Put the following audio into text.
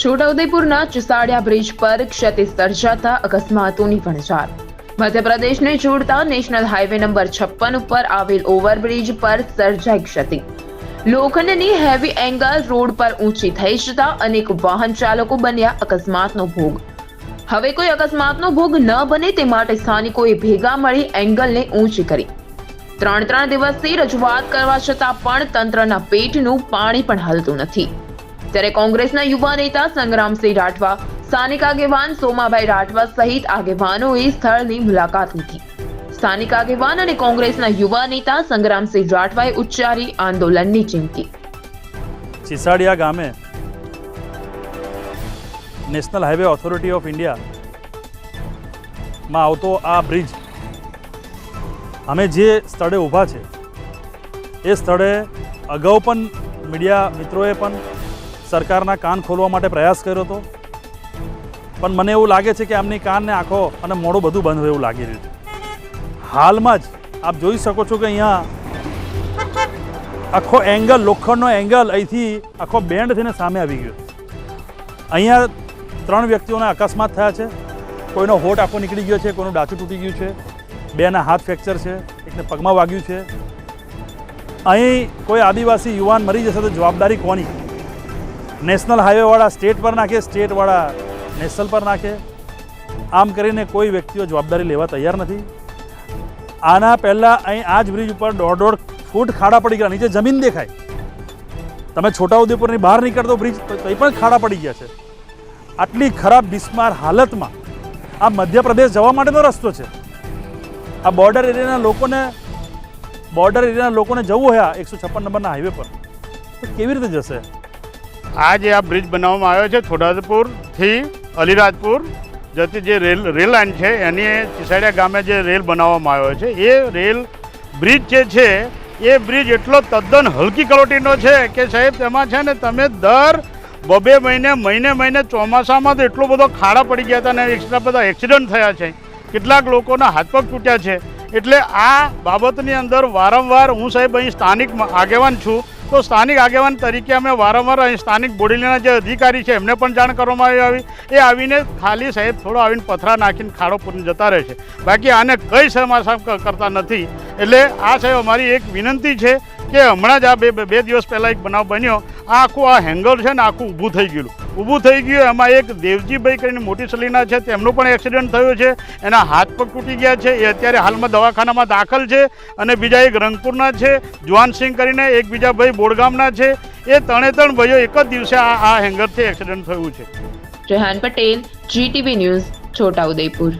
છોટાઉદેપુરના ચુસાડિયા bridge પર ક્ષતિ સર્જાતા અકસ્માતોની વણઝાર. મધ્યપ્રદેશને જોડતા નેશનલ હાઈવે નંબર છપ્પન ઉપર આવેલ ઓવરબ્રિજ પર સર્જાઈ ક્ષતિ. લોખંડની હેવી એંગલ રોડ પર ઊંચી થઈ જતા અનેક વાહન ચાલકો બન્યા અકસ્માતનો ભોગ. હવે કોઈ અકસ્માતનો ભોગ ન બને તે માટે સ્થાનિકોએ ભેગા મળી એંગલને ઊંચી કરી. ત્રણ ત્રણ દિવસથી રજૂઆત કરવા છતાં પણ તંત્રના પેટનું પાણી પણ હલતું નથી. ત્યારે કોંગ્રેસના યુવા નેતા સંગ્રામસિંહ રાઠવા, સ્થાનિક આગેવાન સોમાભાઈ રાઠવા સહિત આગેવાનોએ સ્થળની મુલાકાત લીધી. સ્થાનિક આગેવાન અને કોંગ્રેસના યુવા નેતા સંગ્રામસિંહ રાઠવાએ ઉચ્ચારી આંદોલનની ચીમકી. ચિસાડિયા ગામે national highway authority of India માં આવતો આ બ્રિજ અમે જે સ્થળે ઊભા છે, એ સ્થળે અગાઉ પણ મીડિયા મિત્રોએ પણ સરકારના કાન ખોલવા માટે પ્રયાસ કર્યો હતો પણ મને એવું લાગે છે કે આમની કાનને આંખો અને મોડું બધું બંધ હોય એવું લાગી રહ્યું છે. હાલમાં જ આપ જોઈ શકો છો કે અહીંયા આખો એંગલ, લોખંડનો એંગલ અહીંથી આખો બેન્ડ થઈને સામે આવી ગયો. અહીંયા ત્રણ વ્યક્તિઓના અકસ્માત થયા છે. કોઈનો હોઠ આખો નીકળી ગયો છે, કોઈનું ડાચું તૂટી ગયું છે. બેના હાથ ફ્રેક્ચર છે, એકને પગમાં વાગ્યું છે. અહીં કોઈ આદિવાસી યુવાન મરી જશે તો જવાબદારી કોની? નેશનલ હાઈવેવાળા સ્ટેટ પર નાખે, સ્ટેટવાળા નેશનલ પર નાખે. આમ કરીને કોઈ વ્યક્તિઓ જવાબદારી લેવા તૈયાર નથી. આના પહેલાં અહીં આ જ બ્રિજ ઉપર દોઢ દોઢ ફૂટ ખાડા પડી ગયા. નીચે જમીન દેખાય. તમે છોટાઉદેપુરની બહાર નીકળતો બ્રિજ, તો એ પણ ખાડા પડી ગયા છે. આટલી ખરાબ બિસ્માર હાલતમાં આ મધ્યપ્રદેશ જવા માટેનો રસ્તો છે. આ બોર્ડર એરિયાના લોકોને બોર્ડર એરિયાના લોકોને જવું હોય આ એકસો છપ્પન નંબરના હાઈવે પર, તો કેવી રીતે જશે? આ જે આ બ્રિજ બનાવવામાં આવ્યો છે છોટાઉદેપુરથી અલીરાજપુર જતી જે રેલ રેલ લાઇન છે, એની ચિસાડિયા ગામે જે રેલ બનાવવામાં આવ્યો છે, એ રેલ બ્રિજ જે છે, એ બ્રિજ એટલો તદ્દન હલકી કલોટીનો છે કે સાહેબ, તેમાં છે ને તમે દર બબે મહિને મહિને મહિને ચોમાસામાં તો એટલો બધો ખાડા પડી ગયા હતા અને એટલા બધા એક્સિડન્ટ થયા છે. કેટલાક લોકોના હાથ પગ તૂટ્યા છે. એટલે આ બાબતની અંદર વારંવાર હું સાહેબ અહીં સ્થાનિક આગેવાન છું. તો સ્થાનિક આગેવાન તરીકે અમે વારંવાર અહીં સ્થાનિક બોડીના જે અધિકારી છે, એમને પણ જાણ કરવામાં આવી એ આવીને ખાલી સાહેબ થોડો આવીને પથરા નાખીને ખાડો પૂરીને જતા રહે છે. બાકી આને કઈ સમાસામ કરતા નથી. એટલે આ સાહેબ અમારી એક વિનંતી છે કે હમણાં જ આ બે બે દિવસ પહેલાં એક બનાવ બન્યો. આ આખું આ હેંગર છે ને આખું ઊભું થઈ ગયેલું. ઊભું થઈ ગયું, એમાં એક દેવજીભાઈ કરીને મોટી સલીના છે, તેમનું પણ એક્સિડન્ટ થયું છે. એના હાથ પગ તૂટી ગયા છે. એ અત્યારે હાલમાં દવાખાનામાં દાખલ છે અને બીજા એક રંગપુરના છે. જુવાનસિંહ કરીને એક બીજા ભાઈ બોડગામના છે. એ ત્રણે ત્રણ ભાઈઓ એક જ દિવસે આ આ હેંગરથી એક્સિડન્ટ થયું છે. Jahan Patel GTV news Chhota Udepur